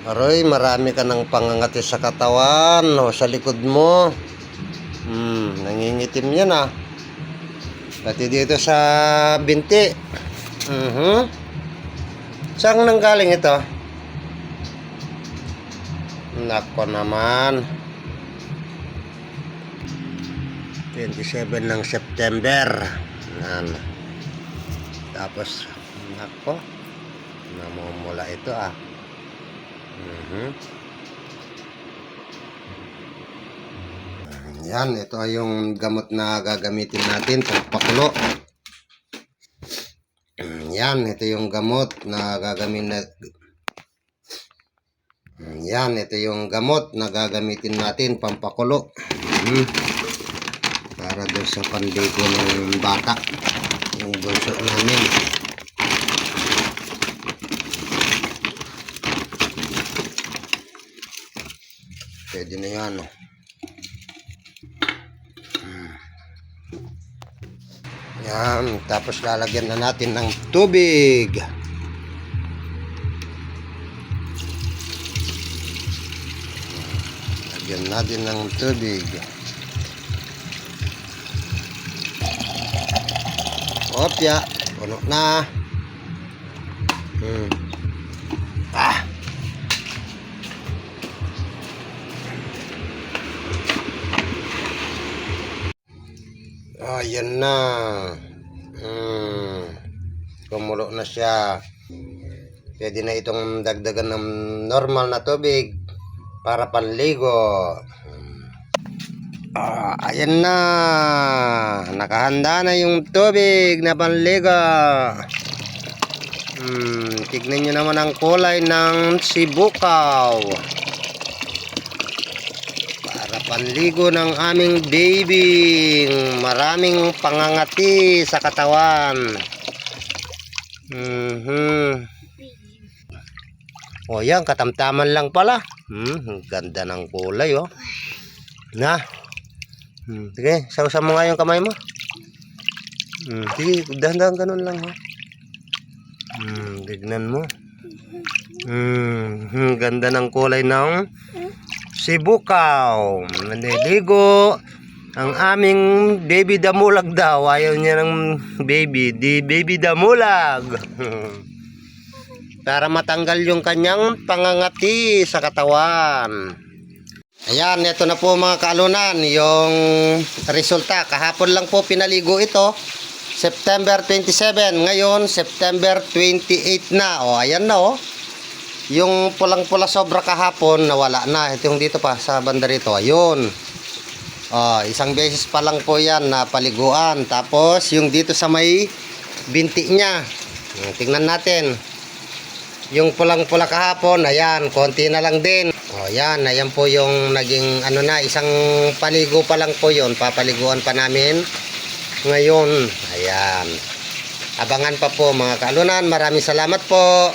Aroy, marami ka ng pangangati sa katawan o sa likod mo. Hmm, nangingitim yan ah. Pati dito sa binti. Mhm. Saan nanggaling ito? Nako naman. 27 ng September. Yan. Tapos, nako. Namumula ito ah. Mhm. Yan, ito ay yung gamot na gagamitin natin pagpakulo. Yan, ito yung gamot na gagamitin na Yan, ito yung gamot na gagamitin natin pampakulo. Mhm. Para doon sa pandigo ng bata. Yung bunso namin. Pwede na yan. oh. Mm. Yan, tapos lalagyan na natin ng tubig. Lagyan natin ng tubig. Opya, puno na. Hmm. Ayan na. Hmm. Kumulo na siya. Pwede na itong dagdagan ng normal na tubig para panligo. Hmm. Ah, ayan na. Nakahanda na yung tubig na panligo. Hmm, tignan nyo naman ang kulay ng sibukaw. Panligo ng aming baby. Maraming pangangati sa katawan. Mhm. O yan, katamtaman lang pala. Hmm, ganda ng kulay oh. Na. Hmm, sige, sausa mo nga yung kamay mo. Hmm, sige, dahan-dahan ganun lang ha. Hmm, tignan mo. Hmm, hmm, ganda ng kulay ng sibukaw. Naniligo. Ang aming baby damulag daw. Ayaw niya ng baby. Di baby damulag. Para matanggal yung kanyang pangangati sa katawan. Ayan, ito na po mga kaalunan. Yung resulta. Kahapon lang po pinaligo ito. September 27. Ngayon, September 28 na. O, ayan na o. Yung pulang-pula sobra kahapon, nawala na. Ito yung dito pa sa banda rito. Ayun. Oh, isang beses pa lang po yan na paliguan. Tapos, yung dito sa may binti niya. Hmm, Tingnan natin. Yung pulang-pula kahapon, ayan, konti na lang din. Oh, yan, ayan po yung naging ano na, isang paligo pa lang po yon Papaliguan pa namin ngayon. Ayan. Abangan pa po mga kaalunan. Maraming salamat po.